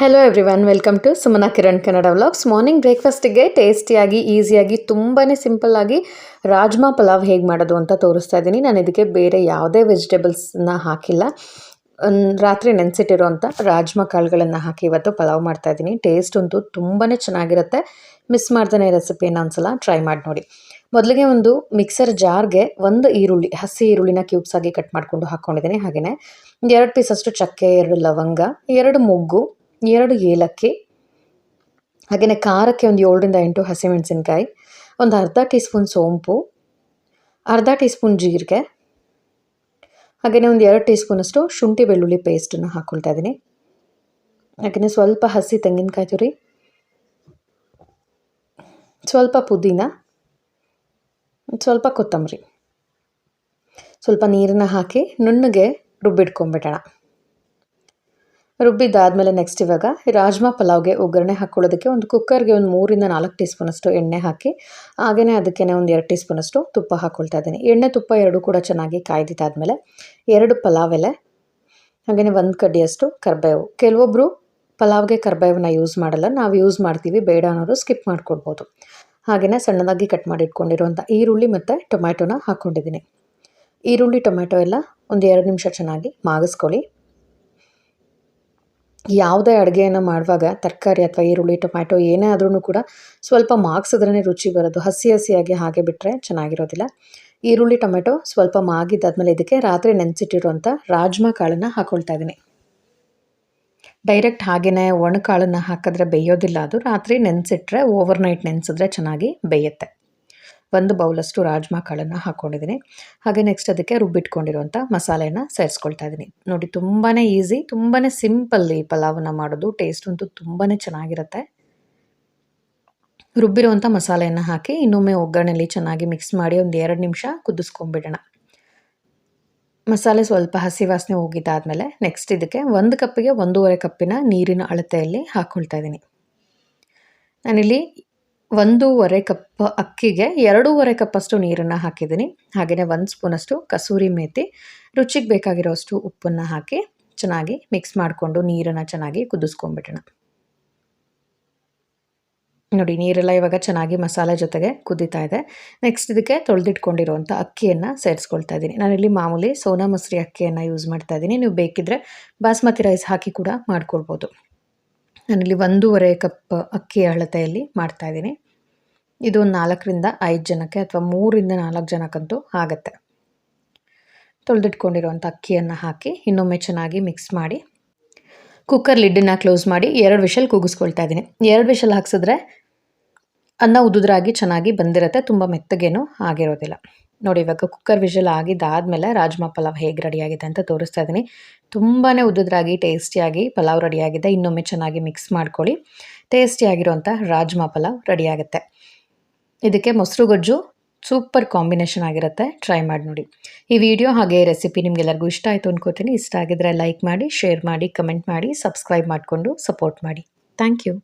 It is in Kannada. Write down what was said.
Hello everyone welcome to Sumana Kiran Kannada vlogs morning ಬ್ರೇಕ್ಫಾಸ್ಟಿಗೆ ಟೇಸ್ಟಿಯಾಗಿ ಈಸಿಯಾಗಿ ತುಂಬಾ ಸಿಂಪಲ್ಲಾಗಿ ರಾಜ್ಮಾ ಪಲಾವ್ ಹೇಗೆ ಮಾಡೋದು ಅಂತ ತೋರಿಸ್ತಾ ಇದ್ದೀನಿ. ನಾನು ಇದಕ್ಕೆ ಬೇರೆ ಯಾವುದೇ ವೆಜಿಟೇಬಲ್ಸ್ನ ಹಾಕಿಲ್ಲ. ರಾತ್ರಿ ನೆನೆಸಿಟ್ಟಿರೋಂಥ ರಾಜ್ಮಾ ಕಾಳುಗಳನ್ನು ಹಾಕಿ ಇವತ್ತು ಪಲಾವ್ ಮಾಡ್ತಾ ಇದ್ದೀನಿ. ಟೇಸ್ಟ್ ಅಂತೂ ತುಂಬಾ ಚೆನ್ನಾಗಿರುತ್ತೆ. ಮಿಸ್ ಮಾಡ್ತಾನೆ ರೆಸಿಪಿಯನ್ನು ಒಂದ್ಸಲ ಟ್ರೈ ಮಾಡಿ ನೋಡಿ. ಮೊದಲಿಗೆ ಒಂದು ಮಿಕ್ಸರ್ ಜಾರ್ಗೆ ಒಂದು ಈರುಳ್ಳಿ, ಹಸಿ ಈರುಳ್ಳಿನ ಕ್ಯೂಬ್ಸ್ ಆಗಿ ಕಟ್ ಮಾಡಿಕೊಂಡು ಹಾಕ್ಕೊಂಡಿದ್ದೀನಿ ಹಾಗೆಯೇ ಎರಡು ಪೀಸ್ ಅಷ್ಟು ಚಕ್ಕೆ, ಎರಡು ಲವಂಗ, ಎರಡು ಮೊಗ್ಗು ಎರಡು ಏಲಕ್ಕಿ ಹಾಗೆಯೇ ಖಾರಕ್ಕೆ ಒಂದು ಏಳರಿಂದ ಎಂಟು ಹಸಿಮೆಣಸಿನ್ಕಾಯಿ, ಒಂದು ಅರ್ಧ ಟೀ ಸ್ಪೂನ್ ಸೋಂಪು, ಅರ್ಧ ಟೀ ಸ್ಪೂನ್ ಜೀರಿಗೆ ಹಾಗೆಯೇ ಒಂದು ಎರಡು ಟೀ ಸ್ಪೂನಷ್ಟು ಶುಂಠಿ ಬೆಳ್ಳುಳ್ಳಿ ಪೇಸ್ಟನ್ನು ಹಾಕ್ಕೊಳ್ತಾ ಇದ್ದೀನಿ. ಹಾಗೆಯೇ ಸ್ವಲ್ಪ ಹಸಿ ತೆಂಗಿನಕಾಯಿ ತುರಿ, ಸ್ವಲ್ಪ ಪುದೀನ, ಸ್ವಲ್ಪ ಕೊತ್ತಂಬರಿ, ಸ್ವಲ್ಪ ನೀರನ್ನ ಹಾಕಿ ನುಣ್ಣಗೆ ರುಬ್ಬಿಟ್ಕೊಂಡ್ಬಿಡೋಣ. ರುಬ್ಬಿದ್ದಾದಮೇಲೆ ನೆಕ್ಸ್ಟ್ ಇವಾಗ ರಾಜ್ಮಾ ಪಲಾವ್ಗೆ ಒಗ್ಗರಣೆ ಹಾಕ್ಕೊಳ್ಳೋದಕ್ಕೆ ಒಂದು ಕುಕ್ಕರ್ಗೆ ಒಂದು ಮೂರಿಂದ ನಾಲ್ಕು ಟೀ ಸ್ಪೂನಷ್ಟು ಎಣ್ಣೆ ಹಾಕಿ ಹಾಗೆಯೇ ಅದಕ್ಕೆ ಒಂದು ಎರಡು ಟೀ ಸ್ಪೂನಷ್ಟು ತುಪ್ಪ ಹಾಕ್ಕೊಳ್ತಾ ಇದ್ದೀನಿ. ಎಣ್ಣೆ, ತುಪ್ಪ ಎರಡೂ ಕೂಡ ಚೆನ್ನಾಗಿ ಕಾಯ್ದಿದ್ದಾದಮೇಲೆ ಎರಡು ಪಲಾವ್ ಎಲೆ ಹಾಗೆಯೇ ಒಂದು ಕಡ್ಡಿಯಷ್ಟು ಕರ್ಬೇವು. ಕೆಲವೊಬ್ಬರು ಪಲಾವ್ಗೆ ಕರ್ಬೇವನ್ನ ಯೂಸ್ ಮಾಡಲ್ಲ, ನಾವು ಯೂಸ್ ಮಾಡ್ತೀವಿ, ಬೇಡ ಅನ್ನೋರು ಸ್ಕಿಪ್ ಮಾಡ್ಕೊಡ್ಬೋದು. ಹಾಗೆಯೇ ಸಣ್ಣದಾಗಿ ಕಟ್ ಮಾಡಿ ಇಟ್ಕೊಂಡಿರುವಂಥ ಈರುಳ್ಳಿ ಮತ್ತು ಟೊಮ್ಯಾಟೊನ ಹಾಕ್ಕೊಂಡಿದ್ದೀನಿ. ಈರುಳ್ಳಿ, ಟೊಮ್ಯಾಟೊ ಎಲ್ಲ ಒಂದು ಎರಡು ನಿಮಿಷ ಚೆನ್ನಾಗಿ ಮಾಗಿಸ್ಕೊಳ್ಳಿ. ಯಾವುದೇ ಅಡುಗೆಯನ್ನು ಮಾಡುವಾಗ ತರಕಾರಿ ಅಥವಾ ಈರುಳ್ಳಿ, ಟೊಮ್ಯಾಟೊ ಏನೇ ಆದ್ರೂ ಕೂಡ ಸ್ವಲ್ಪ ಮಾಗ್ಸಿದ್ರೇ ರುಚಿ ಬರೋದು. ಹಸಿ ಹಸಿಯಾಗಿ ಹಾಗೆ ಬಿಟ್ಟರೆ ಚೆನ್ನಾಗಿರೋದಿಲ್ಲ. ಈರುಳ್ಳಿ ಟೊಮೆಟೊ ಸ್ವಲ್ಪ ಮಾಗಿದ್ದಾದ್ಮೇಲೆ ಇದಕ್ಕೆ ರಾತ್ರಿ ನೆನೆಸಿಟ್ಟಿರುವಂಥ ರಾಜ್ಮಾ ಕಾಳನ್ನು ಹಾಕ್ಕೊಳ್ತಾ ಇದ್ದೀನಿ ಡೈರೆಕ್ಟ್ ಹಾಗೆಯೇ ಒಣಕಾಳನ್ನು ಹಾಕಿದ್ರೆ ಬೇಯೋದಿಲ್ಲ. ಅದು ರಾತ್ರಿ ನೆನೆಸಿಟ್ರೆ ಓವರ್ ನೈಟ್ ನೆನೆಸಿದ್ರೆ ಚೆನ್ನಾಗಿ ಬೇಯುತ್ತೆ. ಒಂದು ಬೌಲಷ್ಟು ರಾಜ್ಮಾ ಕಾಳನ್ನು ಹಾಕ್ಕೊಂಡಿದ್ದೀನಿ ಹಾಗೆ ನೆಕ್ಸ್ಟ್ ಅದಕ್ಕೆ ರುಬ್ಬಿಟ್ಕೊಂಡಿರುವಂಥ ಮಸಾಲೆನ ಸೇರಿಸ್ಕೊಳ್ತಾ ಇದ್ದೀನಿ. ನೋಡಿ ತುಂಬಾ ಈಸಿ ತುಂಬಾ ಸಿಂಪಲ್ ಈ ಪಲಾವನ್ನ ಮಾಡೋದು. ಟೇಸ್ಟ್ ಅಂತೂ ತುಂಬಾ ಚೆನ್ನಾಗಿರುತ್ತೆ. ರುಬ್ಬಿರುವಂಥ ಮಸಾಲೆಯನ್ನು ಹಾಕಿ ಇನ್ನೊಮ್ಮೆ ಒಗ್ಗರಣೆಯಲ್ಲಿ ಚೆನ್ನಾಗಿ ಮಿಕ್ಸ್ ಮಾಡಿ ಒಂದು ಎರಡು ನಿಮಿಷ ಕುದಿಸ್ಕೊಂಡ್ಬಿಡೋಣ ಮಸಾಲೆ ಸ್ವಲ್ಪ ಹಸಿ ವಾಸನೆ ಹೋಗಿದ್ದಾದಮೇಲೆ ನೆಕ್ಸ್ಟ್ ಇದಕ್ಕೆ ಒಂದು ಕಪ್ಪಿಗೆ ಒಂದೂವರೆ ಕಪ್ಪಿನ ನೀರಿನ ಅಳತೆಯಲ್ಲಿ ಹಾಕ್ಕೊಳ್ತಾ ಇದ್ದೀನಿ. ನಾನಿಲ್ಲಿ ಒಂದೂವರೆ ಕಪ್ ಅಕ್ಕಿಗೆ ಎರಡೂವರೆ ಕಪ್ಪಷ್ಟು ನೀರನ್ನು ಹಾಕಿದ್ದೀನಿ. ಹಾಗೆಯೇ ಒಂದು ಸ್ಪೂನಷ್ಟು ಕಸೂರಿ ಮೇತಿ, ರುಚಿಗೆ ಬೇಕಾಗಿರೋಷ್ಟು ಉಪ್ಪನ್ನು ಹಾಕಿ ಚೆನ್ನಾಗಿ ಮಿಕ್ಸ್ ಮಾಡಿಕೊಂಡು ನೀರನ್ನು ಚೆನ್ನಾಗಿ ಕುದಿಸ್ಕೊಂಡ್ಬಿಡೋಣ. ನೋಡಿ, ನೀರೆಲ್ಲ ಇವಾಗ ಚೆನ್ನಾಗಿ ಮಸಾಲೆ ಜೊತೆಗೆ ಕುದೀತಾ ಇದೆ. ನೆಕ್ಸ್ಟ್ ಇದಕ್ಕೆ ತೊಳೆದಿಟ್ಕೊಂಡಿರುವಂಥ ಅಕ್ಕಿಯನ್ನು ಸೇರಿಸ್ಕೊಳ್ತಾ ಇದ್ದೀನಿ. ನಾನಿಲ್ಲಿ ಮಾಮೂಲಿ ಸೋನಾ ಮಸರಿ ಅಕ್ಕಿಯನ್ನು ಯೂಸ್ ಮಾಡ್ತಾ ಇದ್ದೀನಿ. ನೀವು ಬೇಕಿದ್ದರೆ ಬಾಸ್ಮತಿ ರೈಸ್ ಹಾಕಿ ಕೂಡ ಮಾಡ್ಕೊಳ್ಬೋದು. ನಾನಿಲ್ಲಿ ಒಂದೂವರೆ ಕಪ್ ಅಕ್ಕಿ ಅಳತೆಯಲ್ಲಿ ಮಾಡ್ತಾ ಇದ್ದೀನಿ. ಇದು ಒಂದು ನಾಲ್ಕರಿಂದ ಐದು ಜನಕ್ಕೆ ಅಥವಾ ಮೂರಿಂದ ನಾಲ್ಕು ಜನಕ್ಕಂತೂ ಆಗುತ್ತೆ. ತೊಳೆದಿಟ್ಕೊಂಡಿರುವಂಥ ಅಕ್ಕಿಯನ್ನು ಹಾಕಿ ಇನ್ನೊಮ್ಮೆ ಚೆನ್ನಾಗಿ ಮಿಕ್ಸ್ ಮಾಡಿ ಕುಕ್ಕರ್ ಲಿಡ್ಡನ್ನು ಕ್ಲೋಸ್ ಮಾಡಿ ಎರಡು ವಿಷಲ್ ಕೂಗಿಸ್ಕೊಳ್ತಾ ಇದ್ದೀನಿ. ಎರಡು ವಿಷಲ್ ಹಾಕ್ಸಿದ್ರೆ ಅನ್ನ ಉದುದ್ರಾಗಿ ಚೆನ್ನಾಗಿ ಬಂದಿರುತ್ತೆ, ತುಂಬ ಮೆತ್ತಗೇನು ಆಗಿರೋದಿಲ್ಲ. ನೋಡಿ, ಇವಾಗ ಕುಕ್ಕರ್ ವಿಷಲ್ ಆಗಿದ್ದಾದಮೇಲೆ ರಾಜ್ಮಾ ಪಲಾವ್ ಹೇಗೆ ರೆಡಿಯಾಗಿದೆ ಅಂತ ತೋರಿಸ್ತಾ ಇದ್ದೀನಿ ತುಂಬಾ ಉದ್ದುದ್ರಾಗಿ ಟೇಸ್ಟಿಯಾಗಿ ಪಲಾವ್ ರೆಡಿಯಾಗಿದೆ ಇನ್ನೊಮ್ಮೆ ಚೆನ್ನಾಗಿ ಮಿಕ್ಸ್ ಮಾಡ್ಕೊಳ್ಳಿ. ಟೇಸ್ಟಿಯಾಗಿರುವಂಥ ರಾಜ್ಮಾ ಪಲಾವ್ ರೆಡಿಯಾಗುತ್ತೆ ಇದಕ್ಕೆ ಮೊಸರು ಗೊಜ್ಜು ಸೂಪರ್ ಕಾಂಬಿನೇಷನ್ ಆಗಿರುತ್ತೆ. ಟ್ರೈ ಮಾಡಿ ನೋಡಿ. ಈ ವಿಡಿಯೋ ಹಾಗೆ ರೆಸಿಪಿ ನಿಮಗೆಲ್ಲರಿಗೂ ಇಷ್ಟ ಆಯಿತು ಅಂದ್ಕೋತೀನಿ ಇಷ್ಟ ಆಗಿದ್ರೆ ಲೈಕ್ ಮಾಡಿ ಶೇರ್ ಮಾಡಿ ಕಮೆಂಟ್ ಮಾಡಿ ಸಬ್ಸ್ಕ್ರೈಬ್ ಮಾಡಿಕೊಂಡು ಸಪೋರ್ಟ್ ಮಾಡಿ. Thank you